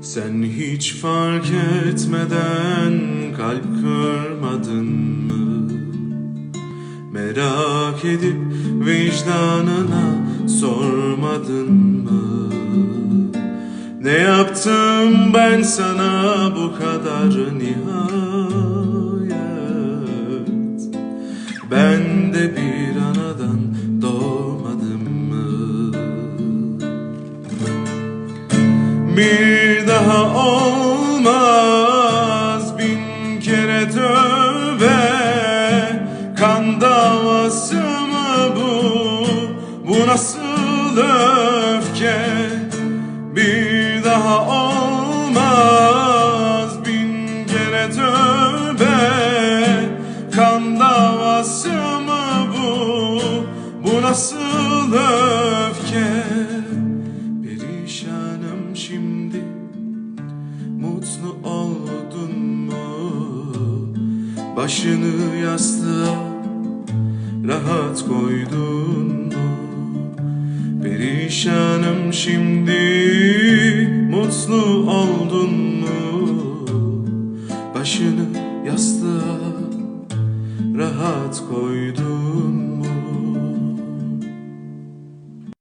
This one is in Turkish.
Sen hiç fark etmeden kalp kırmadın mı? Merak edip vicdanına sormadın mı? Ne yaptım ben sana bu kadar nihayet? Ben de bir anadan doğmadım mı? Bir daha olmaz bin kere tövbe Kan davası mı bu? Bu nasıl öfke? Bir daha olmaz bin kere tövbe Kan davası mı bu? Bu nasıl öfke? Mutlu oldun mu? Başını yastığa Rahat koydun mu? Perişanım şimdi Mutlu oldun mu? Başını yastığa Rahat koydun